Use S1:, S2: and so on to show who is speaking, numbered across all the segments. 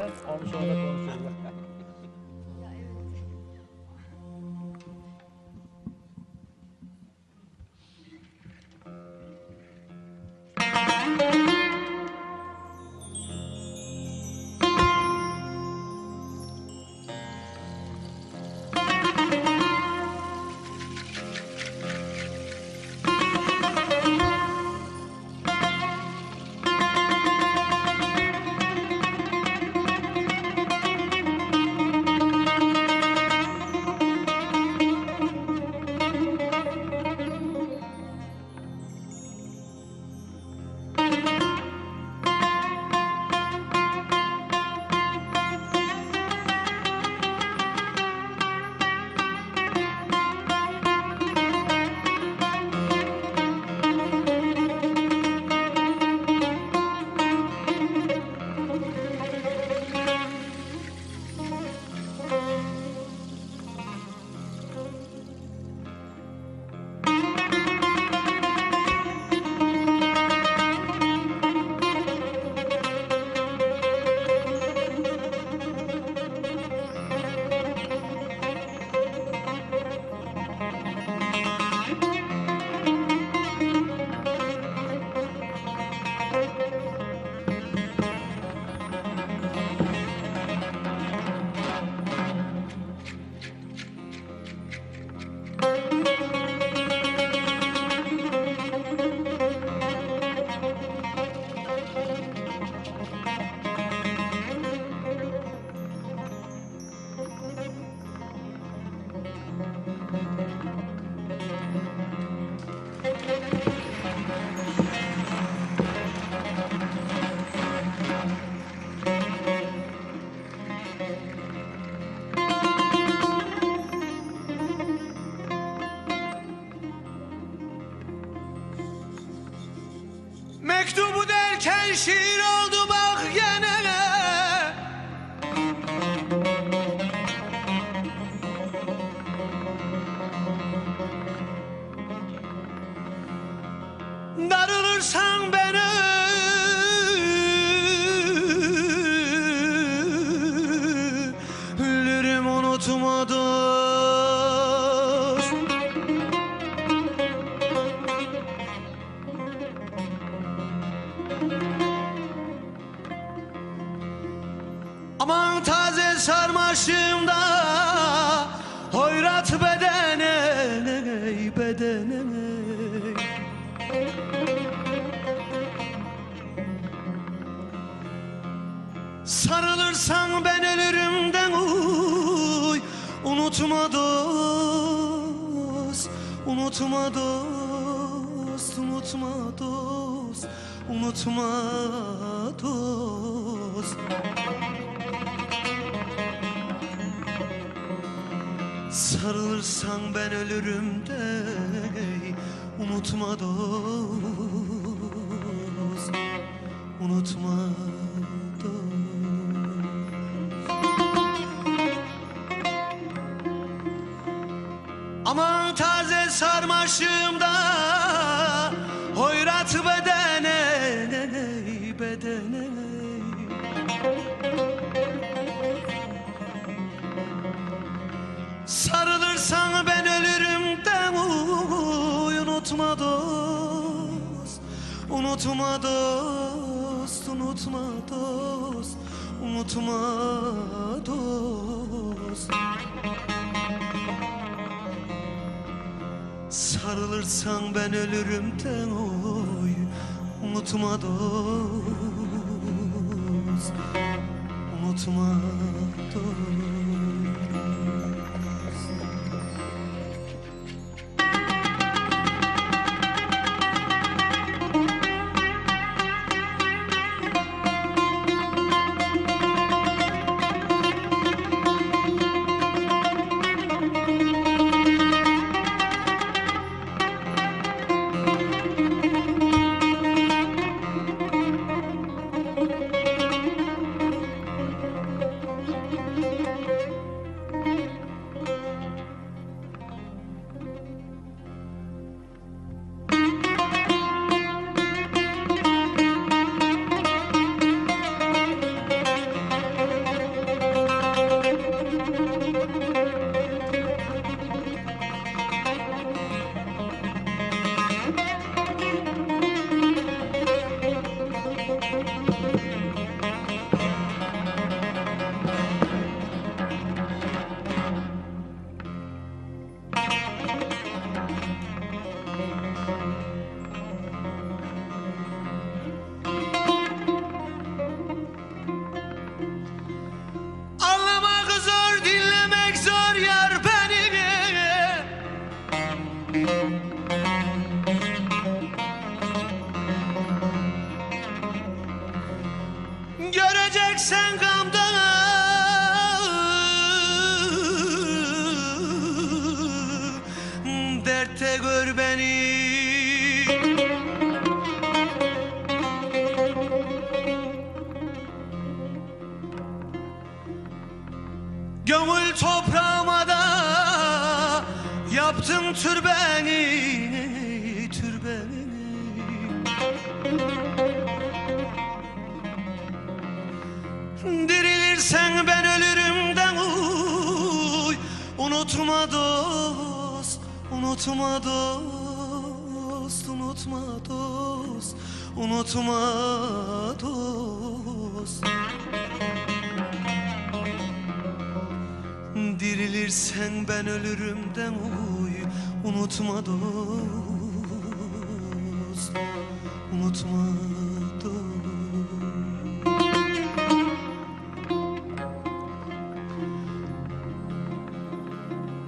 S1: sen olmuş orada konuşuyorlar.
S2: Mektubu derken şiir oldu bak gene Darılırsan beni sarmaşımda Hoyrat bedene bedene. Sarılırsan ben ölürümden uy. Unutma dost Unutma dost Unutma dost Unutma dost Sarılırsan ben ölürüm de Unutma dost Unutma dost. Aman taze sarmaşımda Hoyrat bedene bedene Unutma dost Unutma dost Unutma dost. Sarılırsan ben ölürüm de oy Unutma dost Unutma dost Gönül toprağıma da yaptın türbeni, türbeni. Dirilirsen ben ölürümden uy Unutma dost, unutma dost, unutma dost, unutma dost Dirilirsen ben ölürümden uy Unutma dost, unutma dost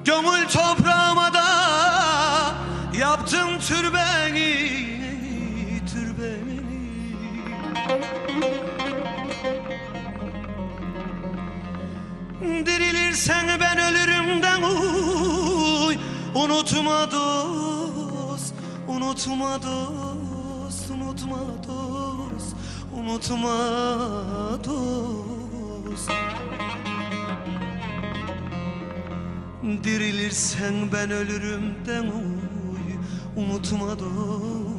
S2: Gönül toprağıma da yaptın türbeni, türbeni. Dirilirsen ben ölürümden uy Unutma dost, unutma dost, unutma dost, unutma dost. Dirilirsen ben ölürümden uy Unutma dost